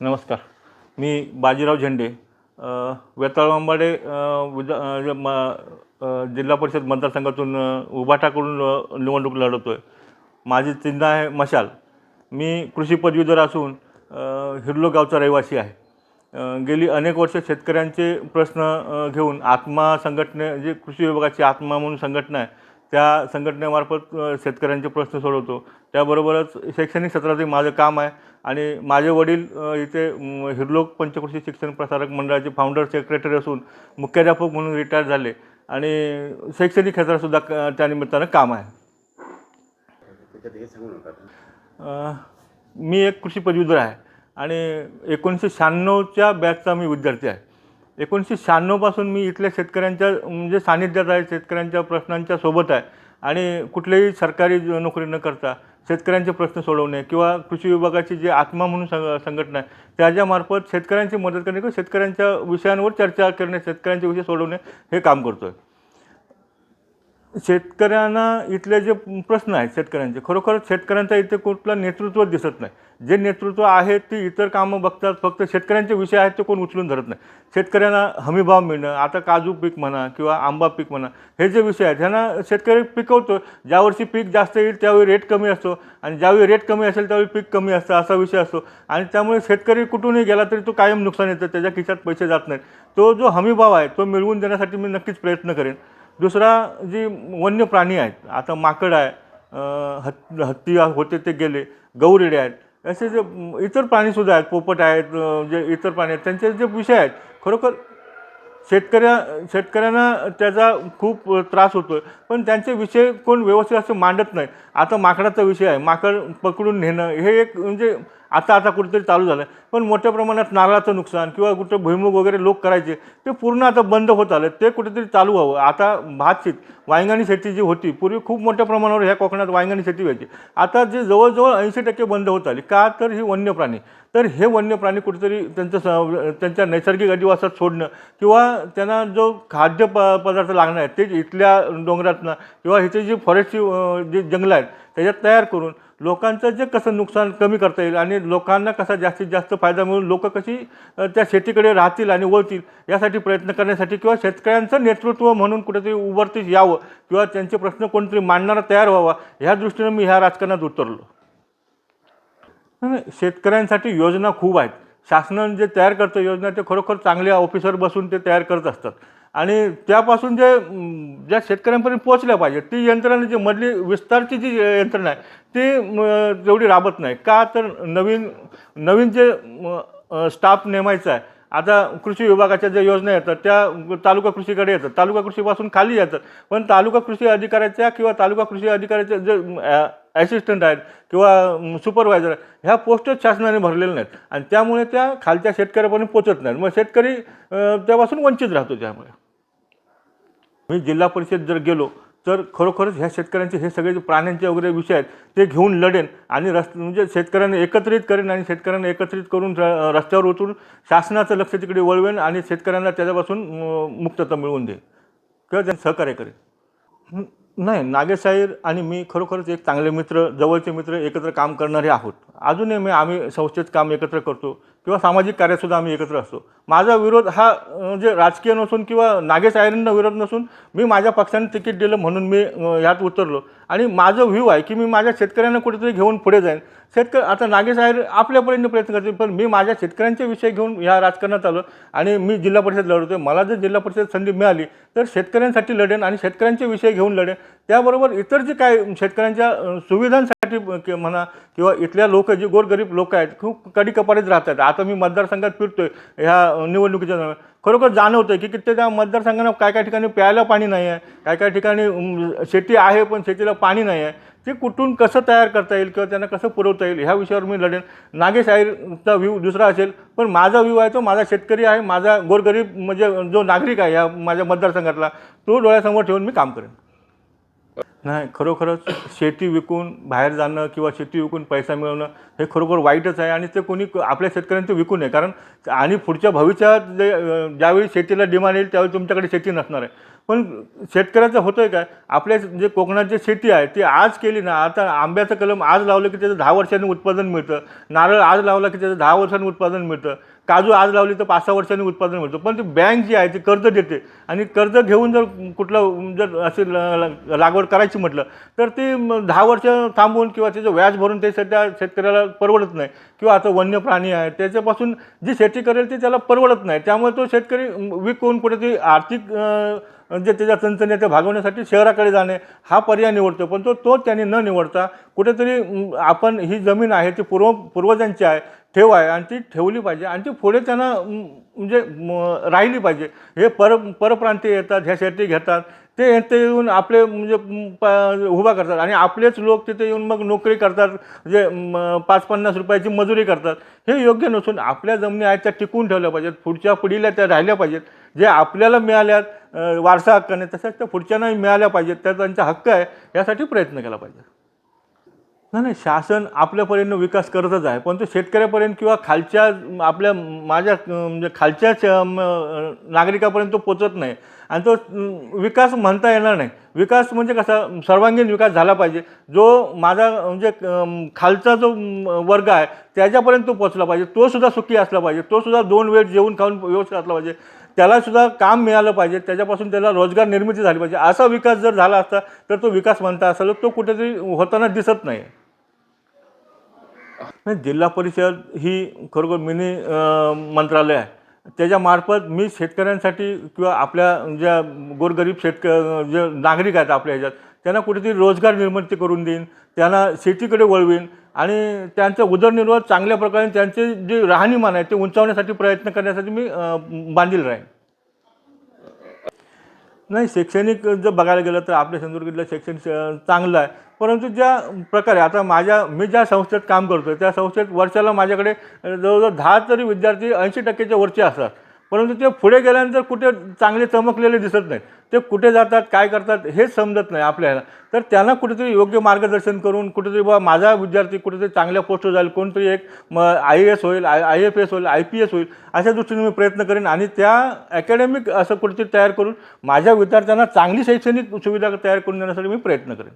नमस्कार. मी बाजीराव झेंडे वेताळवांबाडे विधा म जिल्हा परिषद मतदारसंघातून उभाटाकडून निवडणूक लढवतो आहे माझी चिन्ह आहे मशाल. मी कृषी पदवीधर असून हिरलो गावचा रहिवासी आहे. गेली अनेक वर्ष शेतकऱ्यांचे प्रश्न घेऊन आत्मा संघटने जे कृषी विभागाची आत्मा म्हणून संघटना आहे त्या संघटनेमार्फत शेतकऱ्यांचे प्रश्न सोडवतो. त्याबरोबरच शैक्षणिक क्षेत्रातही माझं काम आहे. आणि माझे वडील इथे हिरलोक पंचकृषी शिक्षण प्रसारक मंडळाचे फाउंडर सेक्रेटरी असून मुख्याध्यापक म्हणून रिटायर झाले. आणि शैक्षणिक क्षेत्रातसुद्धा त्या त्यानिमित्तानं काम आहे. मी एक कृषी पदवीधर आहे. आणि एकोणीसशे शहाण्णवच्या बॅचचा मी विद्यार्थी आहे. एकोणीसशे शहाण्णवपासून मी इथल्या शेतकऱ्यांच्या म्हणजे सानिध्यात आहे शेतकऱ्यांच्या प्रश्नांच्या सोबत आहे. आणि कुठलेही सरकारी नोकरी न करता शेतकऱ्यांचे प्रश्न सोडवणे किंवा कृषी विभागाची जी आत्मा म्हणून संघ संघटना आहे त्याच्यामार्फत शेतकऱ्यांची मदत करणे किंवा शेतकऱ्यांच्या विषयांवर चर्चा करणे शेतकऱ्यांचे विषय सोडवणे हे काम करतो आहे शेतकऱ्यांना इथले जे प्रश्न आहेत शेतकऱ्यांचे खरोखरच शेतकऱ्यांचा इथे कुठलं नेतृत्व दिसत नाही. जे नेतृत्व आहे ते इतर कामं बघतात फक्त शेतकऱ्यांचे विषय आहेत ते कोण उचलून धरत नाही. शेतकऱ्यांना हमीभाव मिळणं आता काजू पीक म्हणा किंवा आंबा पीक म्हणा हे जे विषय आहेत ह्यांना शेतकरी पिकवतो ज्या वर्षी पीक जास्त येईल त्यावेळी रेट कमी असतो. आणि ज्यावेळी रेट कमी असेल त्यावेळी पीक कमी असतं असा विषय असतो. आणि त्यामुळे शेतकरी कुठूनही गेला तरी तो कायम नुकसान येतं त्याच्या खिशात पैसे जात नाहीत. तो जो हमीभाव आहे तो मिळवून देण्यासाठी मी नक्कीच प्रयत्न करेन. दुसरा जी वन्य प्राणी आहेत आता माकड आहे हत् हत्ती होते ते गेले गौरेडे आहेत असे जे इतर प्राणीसुद्धा आहेत पोपट आहेत जे इतर प्राणी आहेत त्यांचे जे विषय आहेत खरोखर शेतकऱ्या शेतकऱ्यांना त्याचा खूप त्रास होतो आहे पण त्यांचे विषय कोण व्यवस्थित असं मांडत नाही. आता माकडाचा विषय आहे माकड पकडून नेणं हे एक म्हणजे आता आता कुठेतरी चालू झालं. आहे पण मोठ्या प्रमाणात नारळाचं नुकसान किंवा कुठं भुईमुग वगैरे लोक करायचे ते पूर्ण आता बंद होत आलं ते कुठेतरी चालू व्हावं. आता भात शेत वांगाणी शेती जी होती पूर्वी खूप मोठ्या प्रमाणावर ह्या कोकणात वायंगाणी शेती व्हायची. आता जे जवळजवळ ऐंशी टक्के बंद होत आली. का? तर हे वन्य प्राणी तर हे वन्य प्राणी कुठेतरी त्यांचं स त्यांच्या नैसर्गिक अधिवासात सोडणं किंवा त्यांना जो खाद्य प पदार्थ लागणार आहे ते इथल्या डोंगरातनं किंवा इथे जी फॉरेस्टची जे जंगलं आहेत त्याच्यात तयार करून लोकांचं जे कसं नुकसान कमी करता येईल आणि लोकांना कसा जास्तीत जास्त फायदा मिळून लोक कशी त्या शेतीकडे राहतील आणि वळतील यासाठी प्रयत्न करण्यासाठी किंवा शेतकऱ्यांचं नेतृत्व म्हणून कुठेतरी उभरतीस यावं किंवा त्यांचे प्रश्न कोणतरी मांडणारा तयार व्हावा ह्या दृष्टीनं मी ह्या राजकारणात उतरलो. नाही, शेतकऱ्यांसाठी योजना खूप आहेत. शासनाने जे तयार करतं योजना ते खरोखर चांगले ऑफिसर बसून ते तयार करत असतात. आणि त्यापासून जे ज्या शेतकऱ्यांपर्यंत पोहोचल्या पाहिजे ती यंत्रणा जी मधली विस्तारची जी यंत्रणा आहे ती तेवढी राबत नाही. का तर नवीन नवीन जे स्टाफ नेमायचा आहे आता कृषी विभागाच्या ज्या योजना येतात त्या तालुका कृषीकडे येतात. तालुका कृषीपासून खाली येतात. पण तालुका कृषी अधिकाऱ्याच्या किंवा तालुका कृषी अधिकाऱ्याच्या जे ॲसिस्टंट आहेत किंवा सुपरवायझर ह्या पोस्टच शासनाने भरलेल्या नाहीत. आणि त्यामुळे त्या खालच्या शेतकऱ्यापर्यंत पोचत नाहीत. मग शेतकरी त्यापासून वंचित राहतो त्यामुळे. मी जिल्हा परिषद जर गेलो तर खरोखरच ह्या शेतकऱ्यांचे हे सगळे जे प्राण्यांचे वगैरे विषय आहेत ते घेऊन लढेन आणि रस्त म्हणजे शेतकऱ्यांना एकत्रित करेन आणि शेतकऱ्यांना एकत्रित करून र रस्त्यावर उतरून शासनाचं लक्ष तिकडे वळवेन आणि शेतकऱ्यांना त्याच्यापासून मुक्तता मिळवून देईन. किंवा त्यांना सहकार्य करेन. नाही नागेश आणि मी खरोखरच एक चांगले मित्र जवळचे मित्र एकत्र काम करणारे आहोत. अजूनही मी आम्ही संस्थेत काम एकत्र करतो किंवा सामाजिक कार्यातसुद्धा आम्ही एकत्र असतो. माझा विरोध हा म्हणजे राजकीय नसून किंवा नागेश आयरांना विरोध नसून मी माझ्या पक्षाने तिकीट दिलं म्हणून मी यात ह्यात उतरलो. आणि माझं व्ह्यू आहे की मी माझ्या शेतकऱ्यांना कुठेतरी घेऊन पुढे जाईन. शेतकरी आता नागेश आयर आपल्यापर्यंत प्रयत्न करतील पण मी माझ्या शेतकऱ्यांचे विषय घेऊन ह्या राजकारणात आलो आणि मी जिल्हा परिषद लढवतो मला जर जिल्हा परिषद संधी मिळाली तर शेतकऱ्यांसाठी लढेन आणि शेतकऱ्यांचे विषय घेऊन लढेन. त्याबरोबर इतर जे काय शेतकऱ्यांच्या सुविधांसाठी कि- म्हणा किंवा इथल्या लोक जे गोरगरीब लोक आहेत खूप कडी कपारीत राहतात. आता मी मतदारसंघात फिरतोय ह्या निवडणुकीच्या खरोखर जाणवतं की कित्येक त्या मतदारसंघांना काय काय ठिकाणी प्यायला पाणी नाही आहे काय काय ठिकाणी शेती आहे पण शेतीला पाणी नाही आहे ते कुठून कसं तयार करता येईल किंवा त्यांना कसं पुरवता येईल ह्या विषयावर मी लढेन. नागेश आयरचा व्ह्यू दुसरा असेल पण माझा व्ह्यू आहे तो माझा शेतकरी आहे माझा गोरगरीब म्हणजे जो नागरिक आहे या माझ्या मतदारसंघातला तो डोळ्यासमोर ठेवून मी काम करेन. नाही खरोखरच शेती विकून बाहेर जाणं किंवा शेती विकून पैसा मिळवणं हे खरोखर वाईटच आहे आणि ते कोणी आपल्या शेतकऱ्यांचं विकू नये कारण आणि पुढच्या भविष्यात जे ज्यावेळी शेतीला डिमांड येईल त्यावेळी तुमच्याकडे शेती नसणार आहे. पण शेतकऱ्याचं होतं आहे काय? आपल्या जे कोकणात जे शेती आहे ती आज केली ना आता आंब्याचं कलम आज लावलं की त्याचं दहा वर्षांनी उत्पादन मिळतं. नारळ आज लावलं की त्याचं दहा वर्षांनी उत्पादन मिळतं. काजू आज लावली तर पाच सहा वर्षांनी उत्पादन मिळतं. पण ती बँक जी आहे ती कर्ज देते. आणि कर्ज घेऊन जर कुठलं जर असे ल- लागवड करायची म्हटलं तर ती दहा वर्ष थांबवून किंवा त्याचं व्याज भरून ते सध्या शेतकऱ्याला परवडत नाही. किंवा आता वन्य प्राणी आहे त्याच्यापासून जी शेती करेल ती त्याला परवडत नाही. त्यामुळे तो शेतकरी विकून कुठेतरी आर्थिक जे त्याच्या चणचणीच्या भागवण्यासाठी शहराकडे जाणे हा पर्याय निवडतो. पण तो तो त्यांनी न निवडता कुठेतरी आपण ही जमीन आहे ती पूर्व पूर्वजांची आहे ठेव आहे आणि ती ठेवली पाहिजे आणि ती पुढे त्यांना म्हणजे म, राहिली पाहिजे. हे पर परप्रांतीय येतात ह्या शेती घेतात ते ते येऊन आपले म्हणजे प- उभा करतात आणि आपलेच लोक तिथे येऊन मग नोकरी करतात जे म, पाच पन्नास रुपयाची मजुरी करतात. हे योग्य नसून आपल्या जमिनी आहेत त्या टिकून ठेवल्या पाहिजेत पुढच्या पिढीला त्या राहिल्या पाहिजेत. जे आपल्याला मिळाल्यात वारसा हक्काने तसंच त्या पुढच्यांनाही मिळाल्या पाहिजेत त्या त्यांचा हक्क आहे यासाठी प्रयत्न केला पाहिजे. नाही नाही शासन आपल्यापर्यंत विकास करतच आहे पण तो शेतकऱ्यापर्यंत किंवा खालच्या आपल्या माझ्या म्हणजे खालच्या नागरिकापर्यंत तो पोचत नाही. आणि तो विकास म्हणता येणार नाही. विकास म्हणजे कसा सर्वांगीण विकास झाला पाहिजे. जो माझा म्हणजे खालचा जो वर्ग आहे त्याच्यापर्यंत तो पोचला पाहिजे. तो सुद्धा सुखी असला पाहिजे. तो सुद्धा दोन वेळ जेवून खाऊन व्यवस्थित असला पाहिजे. त्यालासुद्धा काम मिळालं पाहिजे. त्याच्यापासून त्याला रोजगार निर्मिती झाली पाहिजे. असा विकास जर झाला असता तर तो विकास म्हणता असेल तो कुठेतरी होताना दिसत नाही. नाही, जिल्हा परिषद ही खरोखर मिनी मंत्रालय आहे. त्याच्यामार्फत मी शेतकऱ्यांसाठी किंवा आपल्या ज्या गोरगरीब शेतक जे नागरिक आहेत आपल्या ह्याच्यात त्यांना कुठेतरी रोजगार निर्मिती करून देईन त्यांना शेतीकडे वळवीन आणि त्यांचा उदरनिर्वाह चांगल्या प्रकारे त्यांचे जे राहणीमान आहे ते उंचावण्यासाठी प्रयत्न करण्यासाठी मी बांधील राहीन. नाही शैक्षणिक जर बघायला गेलं तर आपल्या सिंधुदुर्ग शैक्षणिक चांगलं आहे. परंतु ज्या प्रकारे आता माझ्या मी ज्या संस्थेत काम करतो त्या संस्थेत वर्षाला माझ्याकडे जवळजवळ दहा तरी विद्यार्थी ऐंशी टक्क्याच्या वरचे असतात. परंतु ते पुढे गेल्यानंतर कुठे चांगले चमकलेले दिसत नाहीत. ते कुठे जातात काय करतात हेच समजत नाही आपल्याला. तर त्यांना कुठेतरी योग्य मार्गदर्शन करून कुठेतरी बा माझा विद्यार्थी कुठेतरी चांगल्या पोस्टवर जाईल कोणतरी एक म आय एस होईल आय आय एफ एस होईल आय पी एस होईल अशा दृष्टीने मी प्रयत्न करेन आणि त्या अकॅडमिक असं कुठेतरी तयार करून माझ्या विद्यार्थ्यांना चांगली शैक्षणिक सुविधा तयार करून देण्यासाठी मी प्रयत्न करेन.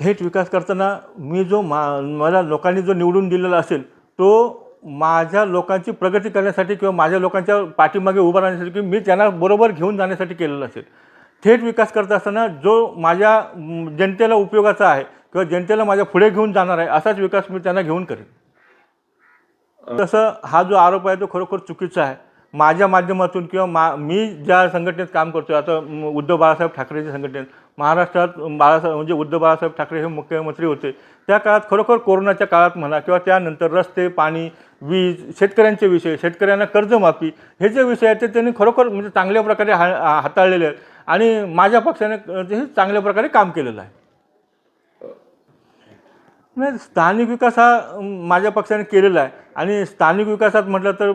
थेट विकास करताना मी जो मा मला लोकांनी जो निवडून दिलेला असेल तो माझ्या लोकांची प्रगती करण्यासाठी किंवा माझ्या लोकांच्या पाठीमागे उभं राहण्यासाठी किंवा मी त्यांना बरोबर घेऊन जाण्यासाठी केलेलं असेल. थेट विकास करत असताना जो माझ्या जनतेला उपयोगाचा आहे किंवा जनतेला माझ्या पुढे घेऊन जाणार आहे असाच विकास मी त्यांना घेऊन करेन. तसं हा जो आरोप आहे तो खरोखर चुकीचा आहे. माझ्या माध्यमातून किंवा मा मी ज्या संघटनेत काम करतो आता उद्धव बाळासाहेब ठाकरेच्या संघटनेत महाराष्ट्रात बाळासाहेब म्हणजे उद्धव बाळासाहेब ठाकरे हे मुख्यमंत्री होते. त्या काळात खरोखर कोरोनाच्या काळात म्हणा किंवा त्यानंतर रस्ते पाणी वीज शेतकऱ्यांचे विषय शेतकऱ्यांना कर्जमाफी हे जे विषय आहेत ते त्यांनी खरोखर म्हणजे चांगल्या प्रकारे हा हाताळलेले आहेत. आणि माझ्या पक्षाने अ, चांगल्या प्रकारे काम केलेलं आहे. नाही स्थानिक विकास हा माझ्या पक्षाने केलेला आहे. आणि स्थानिक विकासात म्हटलं तर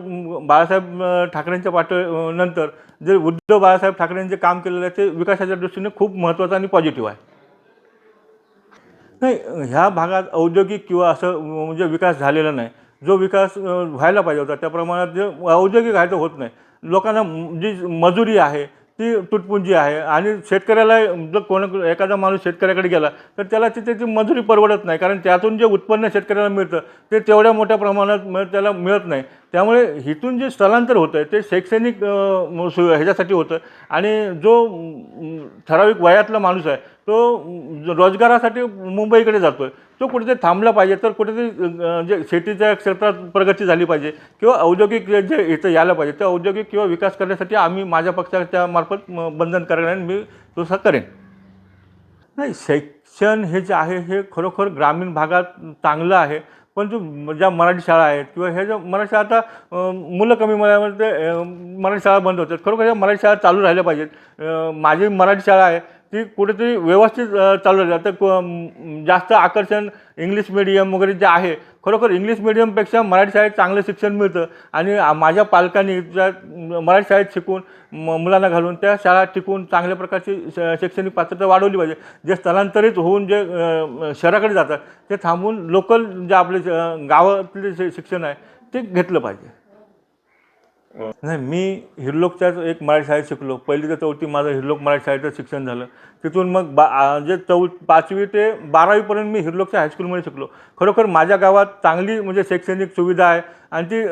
बाळासाहेब ठाकरेंच्या पाठ नंतर जे उद्धव बाळासाहेब ठाकरेंचे काम केलेलं आहे ते विकासाच्या दृष्टीने खूप महत्त्वाचं आणि पॉझिटिव्ह आहे. नाही ह्या भागात औद्योगिक किंवा असं म्हणजे विकास झालेला नाही. जो विकास व्हायला पाहिजे होता त्या प्रमाणात जे औद्योगिक आहे तो होत नाही. लोकांना जी मजुरी आहे ती तुटपुंजी आहे. आणि शेतकऱ्याला जर कोण एखादा माणूस शेतकऱ्याकडे गेला तर त्याला तिथे ती मजुरी परवडत नाही. कारण त्यातून जे उत्पन्न शेतकऱ्याला मिळतं ते तेवढ्या मोठ्या प्रमाणात मिळ त्याला मिळत नाही. त्यामुळे इथून जे स्थलांतर होतं आहे ते शैक्षणिक सु- ह्याच्यासाठी होतं. आणि जो ठराविक वयातला माणूस आहे तो रोजगारासाठी मुंबईकडे जातो आहे तो कुठेतरी थांबला पाहिजे तर कुठेतरी जे म्हणजे शेतीच्या क्षेत्रात प्रगती झाली पाहिजे किंवा औद्योगिक जे- इथं यायला पाहिजे ते औद्योगिक किंवा विकास करण्यासाठी आम्ही माझ्या पक्षाच्या मार्फत बंधन करेन मी तसं करेन. नाही शिक्षण हे जे आहे हे खरोखर ग्रामीण भागात चांगलं आहे पण जो ज्या मराठी शाळा आहेत किंवा हे ज्या मराठी शाळा आता मुलं कमी मुलामध्ये ते मराठी शाळा बंद होतात. खरोखर ह्या मराठी शाळा चालू राहिल्या पाहिजेत. माझी मराठी शाळा आहे ती कुठेतरी व्यवस्थित चालवली चालू राहिली. आता जास्त आकर्षण इंग्लिश मिडियम वगैरे जे आहे खरोखर इंग्लिश मिडियमपेक्षा मराठी शाळेत चांगलं शिक्षण मिळतं. आणि माझ्या पालकांनी त्या मराठी शाळेत शिकून म- मुलांना घालून त्या शाळा टिकून चांगल्या प्रकारची श- शैक्षणिक पात्रता वाढवली पाहिजे. जे स्थलांतरित होऊन जे शहराकडे जातात ते थांबून लोकल जे आपले गावातले जे शिक्षण आहे ते घेतलं पाहिजे. नाही मी हिरलोकच्याच एक मराठी शाळेत शिकलो. पहिली ते चौथी माझं हिरलोक मराठी शाळेचं शिक्षण झालं. तिथून मग बा जे चौ पाचवी ते बारावीपर्यंत मी हिरलोकच्या हायस्कूलमध्ये शिकलो. खरोखर माझ्या गावात चांगली म्हणजे शैक्षणिक सुविधा आहे. आणि ती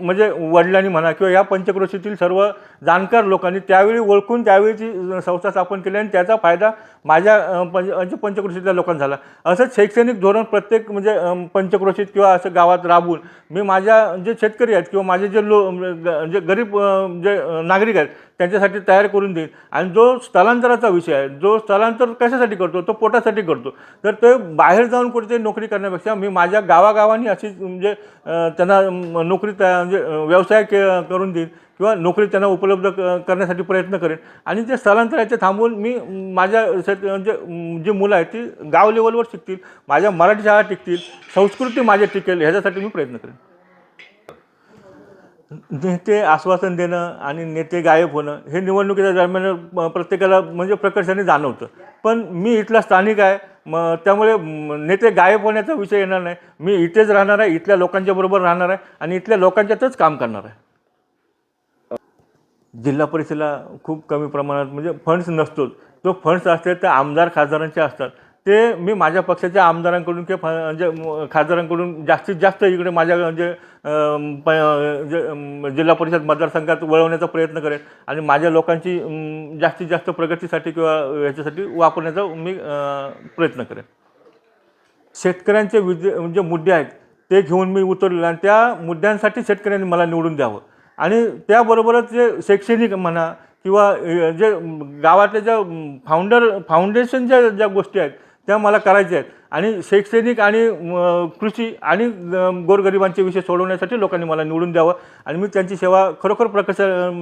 म्हणजे वडिलांनी म्हणा किंवा या पंचक्रोशीतील सर्व जाणकार लोकांनी त्यावेळी ओळखून त्यावेळीची संस्था स्थापन केली आणि त्याचा फायदा माझ्या पंच पंचक्रोशीतल्या लोकांना झाला. असंच शैक्षणिक धोरण प्रत्येक म्हणजे पंचक्रोशीत किंवा असं गावात राबून मी माझ्या जे शेतकरी आहेत किंवा माझे जे लो म्हणजे जे गरीब जे नागरिक आहेत त्यांच्यासाठी तयार करून देईन आणि जो स्थलांतराचा विषय आहे जो स्थलांतर कशासाठी करतो तो पोटासाठी करतो. तर ते बाहेर जाऊन कुठेतरी नोकरी करण्यापेक्षा मी माझ्या गावागावांनी अशी म्हणजे त्यांना नोकरी तया म्हणजे व्यवसाय के करून देईन किंवा नोकरी त्यांना उपलब्ध क करण्यासाठी प्रयत्न करेन. आणि ते स्थलांतराचे थांबवून मी माझ्या शेत म्हणजे जी मुलं आहेत ती गाव लेवलवर शिकतील माझ्या मराठी शाळा टिकतील संस्कृती माझी टिकेल ह्याच्यासाठी मी प्रयत्न करेन. नेते आश्वासन देणं आणि नेते गायब होणं हे निवडणुकीच्या दरम्यान प्रत्येकाला म्हणजे प्रकर्षाने जाणवतं. पण मी इथला स्थानिक आहे मग त्यामुळे नेते गायब होण्याचा विषय येणार नाही. मी इथेच राहणार आहे इथल्या लोकांच्या बरोबर राहणार आहे आणि इथल्या लोकांच्यातच काम करणार आहे. जिल्हा परिषदेला खूप कमी प्रमाणात म्हणजे फंड्स नसतोच. तो फंड्स असते ते आमदार खासदारांचे असतात. ते मी माझ्या पक्षाच्या आमदारांकडून किंवा फ- म्हणजे खासदारांकडून जास्तीत जास्त इकडे माझ्या म्हणजे प- जे जिल्हा परिषद मतदारसंघात वळवण्याचा प्रयत्न करेन आणि माझ्या लोकांची जास्तीत जास्त प्रगतीसाठी किंवा याच्यासाठी वापरण्याचा मी प्रयत्न करेन. शेतकऱ्यांचे विज म्हणजे मुद्दे आहेत ते घेऊन मी उतरलेलो आणि त्या मुद्द्यांसाठी शेतकऱ्यांनी मला निवडून द्यावं. आणि त्याबरोबरच जे शैक्षणिक म्हणा किंवा जे गावातल्या ज्या फाउंडर फाउंडेशनच्या ज्या गोष्टी आहेत त्या मला करायच्या आहेत. आणि शैक्षणिक आणि कृषी आणि गोरगरिबांचे विषय सोडवण्यासाठी लोकांनी मला निवडून द्यावं. आणि मी त्यांची सेवा खरोखर प्रकाश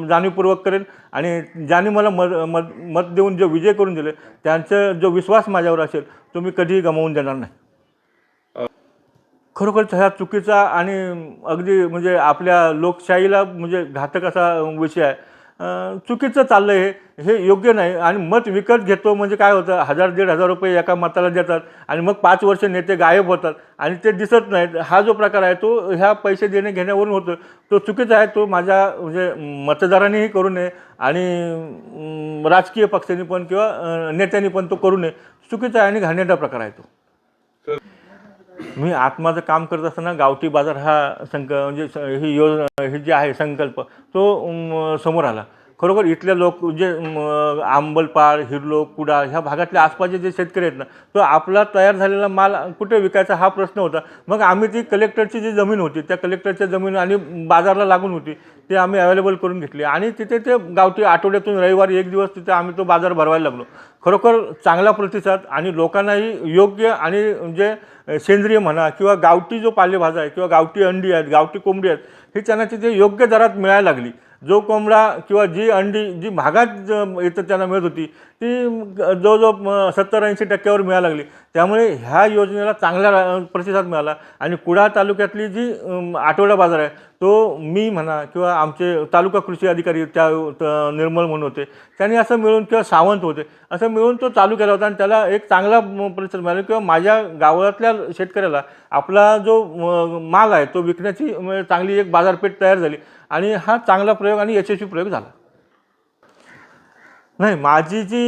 जाणीवपूर्वक करेन आणि ज्यांनी मला मत मत मत देऊन जो विजय करून दिले त्यांचा जो विश्वास माझ्यावर असेल तो मी कधीही गमावून देणार नाही. खरोखरच ह्या चुकीचा आणि अगदी म्हणजे आपल्या लोकशाहीला म्हणजे घातक असा विषय आहे. चुकीचं चाललं आहे हे योग्य नाही. आणि मत विकत घेतो म्हणजे काय होतं? हजार दीड हजार रुपये एका मताला देतात आणि मग पाच वर्ष नेते गायब होतात आणि ते दिसत नाहीत. हा जो प्रकार आहे तो ह्या पैसे देणे घेण्यावरून होतो. तो चुकीचा आहे. तो माझ्या म्हणजे मतदारांनीही करू नये आणि राजकीय पक्षांनी पण किंवा नेत्यांनी पण तो करू नये. चुकीचा आहे आणि घाणेरडा प्रकार आहे तो. मी आत्माचं काम करत असताना गावठी बाजार हा संक म्हणजे ही योजना ही जी आहे संकल्प तो समोर आला. खरोखर इथल्या लोक जे आंबलपाड हिरलोक कुडाळ ह्या भागातल्या आसपासचे जे शेतकरी आहेत ना तो आपला तयार झालेला माल कुठे विकायचा हा प्रश्न होता. मग आम्ही ती कलेक्टरची जी जमीन होती त्या कलेक्टरच्या जमीन आणि बाजारला लागून होती ते आम्ही अवेलेबल करून घेतली. आणि तिथे ते गावठी आठवड्यातून रविवारी एक दिवस तिथे आम्ही तो बाजार भरवायला लागलो. खरोखर चांगला प्रतिसाद आणि लोकांनाही योग्य आणि जे सेंद्रिय म्हणा किंवा गावठी जो पालेभाजा आहे किंवा गावठी अंडी आहेत गावठी कोंबडी आहेत ही त्यांना तिथे योग्य दरात मिळायला लागली. जो कोंबडा किंवा जी अंडी जी महागात येतं त्यांना मिळत होती ती जवळजवळ सत्तर ऐंशी टक्क्यावर मिळायला लागली. त्यामुळे ह्या योजनेला चांगला प्रतिसाद मिळाला. आणि कुडाळ तालुक्यातली जी आठवडा बाजार आहे तो मी म्हणा किंवा आमचे तालुका कृषी अधिकारी त्या निर्मल म्हणून होते त्यांनी असं मिळून किंवा सावंत होते असं मिळून तो चालू केला होता आणि त्याला एक चांगला प्रतिसाद मिळाला. किंवा माझ्या गावातल्या शेतकऱ्याला आपला जो माल आहे तो विकण्याची चांगली एक बाजारपेठ तयार झाली आणि हा चांगला प्रयोग आणि यशस्वी प्रयोग झाला. नाही माझी जी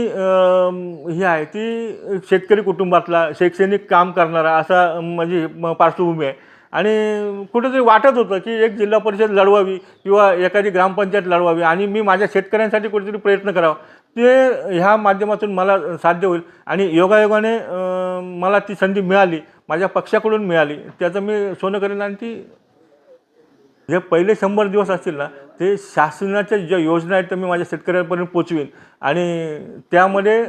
ही आहे ती शेतकरी कुटुंबातला शैक्षणिक काम करणारा असा म्हणजे, माझी पार्श्वभूमी आहे. आणि कुठेतरी वाटत होतं की एक जिल्हा परिषद लढवावी किंवा एखादी ग्रामपंचायत लढवावी आणि मी माझ्या शेतकऱ्यांसाठी कुठेतरी प्रयत्न करावा. ते ह्या माध्यमातून मला साध्य होईल आणि योगायोगाने मला ती संधी मिळाली माझ्या पक्षाकडून मिळाली. त्याचं मी सोनं करेन आणि ती जे पहिले शंभर दिवस असतील ना ते शासनाच्या ज्या योजना आहेत त्या मी माझ्या शेतकऱ्यांपर्यंत पोचवीन. आणि त्यामध्ये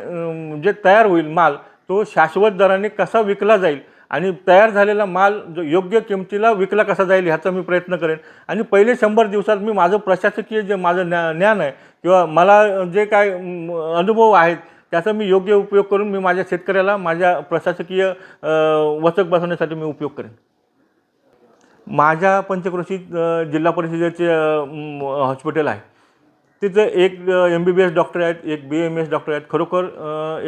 जे तयार होईल माल तो शाश्वत दराने कसा विकला जाईल आणि तयार झालेला माल जो योग्य किमतीला विकला कसा जाईल ह्याचा मी प्रयत्न करेन. आणि पहिले शंभर दिवसात मी माझं प्रशासकीय जे माझं ज्ञा ज्ञान आहे किंवा मला जे काय अनुभव आहेत त्याचा मी योग्य उपयोग करून मी माझ्या शेतकऱ्याला माझ्या प्रशासकीय वचक बसवण्यासाठी मी उपयोग करेन. माझ्या पंचक्रोशीत जिल्हा परिषदेचे हॉस्पिटल आहे. तिथं एक M B B S doctor आहेत एक बी एम एस डॉक्टर आहेत. खरोखर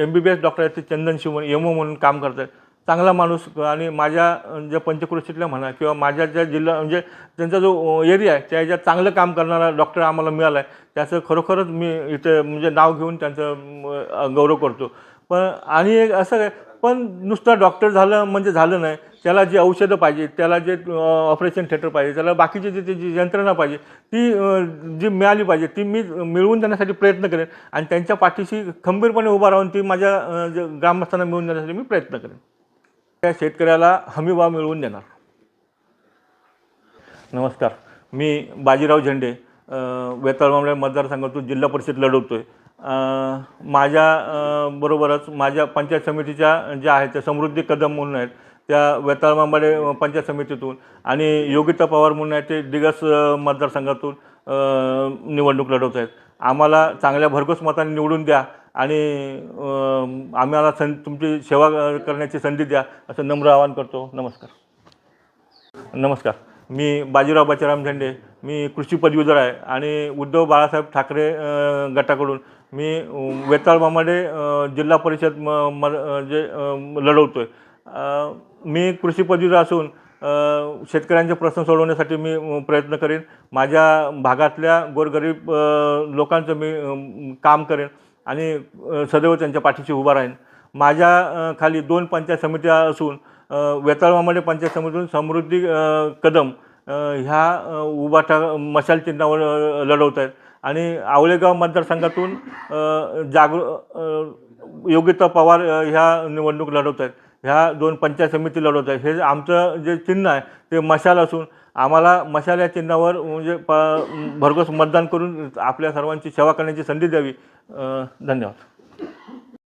M B B S doctor आहेत ते चंदन शिवन एम ओ म्हणून काम करत आहेत चांगला माणूस आणि माझ्या ज्या पंचक्रोशीतल्या म्हणा किंवा माझ्या ज्या जिल्हा म्हणजे त्यांचा जो एरिया आहे त्या ह्याच्यात चांगलं काम करणारा डॉक्टर आम्हाला मिळाला आहे त्याचं खरोखरच मी इथे म्हणजे नाव घेऊन त्यांचं गौरव करतो. पण आणि एक असं काय पण नुसतं डॉक्टर झालं म्हणजे झालं नाही. त्याला जी औषधं पाहिजे त्याला जे ऑपरेशन थिएटर पाहिजे त्याला बाकीचे जे जी यंत्रणा पाहिजे ती जी मिळाली पाहिजे ती मी मिळवून देण्यासाठी प्रयत्न करेन आणि त्यांच्या पाठीशी खंबीरपणे उभा राहून ती माझ्या जे ग्रामस्थांना मिळवून देण्यासाठी मी प्रयत्न करेन. त्या शेतकऱ्याला हमीभाव मिळवून देणार. नमस्कार. मी बाजीराव झेंडे अ, मतदारसंघातून जिल्हा परिषद लढवतो आहे माझ्या बरोबरच माझ्या पंचायत समितीच्या ज्या आहेत त्या समृद्धी कदम म्हणून आहेत. त्या वेताळमांबळे पंचायत समितीतून आणि योगिता पवार म्हणून आहे ते दिगस मतदारसंघातून निवडणूक लढवत आहेत. आम्हाला चांगल्या भरघोस मताने निवडून द्या आणि आम्हाला सं तुमची सेवा करण्याची संधी द्या असं नम्र आवाहन करतो. नमस्कार. नमस्कार. मी बाजीराव बाचाराम झेंडे. मी कृषी पदवीधर आहे आणि उद्धव बाळासाहेब ठाकरे गटाकडून मी वेताळ मामाडे जिल्हा परिषद म म जे लढवतो आहे मी कृषी पदवीधर असून शेतकऱ्यांचे प्रश्न सोडवण्यासाठी मी प्रयत्न करेन. माझ्या भागातल्या गोरगरीब लोकांचं मी काम करेन आणि सदैव त्यांच्या पाठीशी उभा राहीन. माझ्या खाली दोन पंचायत समित्या असून वेताळवामध्ये पंचायत समितीतून समृद्धी कदम ह्या अ, उभाटा मशाल चिन्हावर लढवत आहेत आणि आवळेगाव मतदारसंघातून जागृ योगिता पवार ह्या निवडणूक लढवत आहेत ह्या दोन पंचायत समिती लढवत आहेत हे आमचं जे चिन्ह आहे ते मशाल असून आम्हाला मशाल या चिन्हावर म्हणजे प भरघोस मतदान करून आपल्या सर्वांची सेवा करण्याची संधी द्यावी. धन्यवाद.